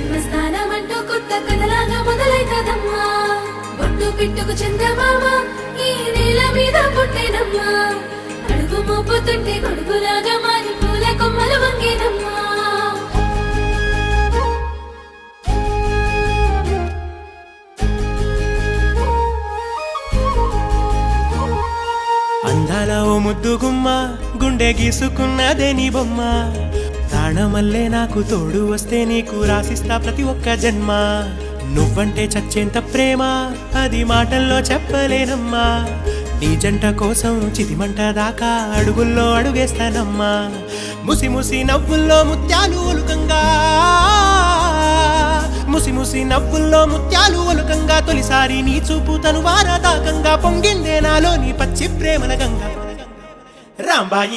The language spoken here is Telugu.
జన్మస్థానమంటూ కొత్త కథలాగా మొదలైతదమ్మా బొట్టు ఈ నేల మీద అడుగు మోపుతుంటే గొడుగులాగా మారి పూల కొమ్మలు అందాల ఓ ముద్దు గుమ్మ గుండె గీసుకున్నదే నీ బొమ్మ. ప్రాణమల్లే నాకు తోడు వస్తే నీకు రాసిస్తా ప్రతి ఒక్క జన్మ. నువ్వంటే చచ్చేంత ప్రేమ అది మాటల్లో చెప్పలేనమ్మా. నీ జంట కోసం చితిమంట దాకా అడుగుల్లో అడుగేస్తానమ్మా. ముసి ముసి నవ్వుల్లో ముత్యాలు ఒలుకంగా ముసి ముసి నవ్వుల్లో ముత్యాలు ఒలుకంగా తొలిసారి నీ చూపు తను వారదాకంగా పొంగిందే నాలో నీ పచ్చి ప్రేమల గంగ. రాంబాయి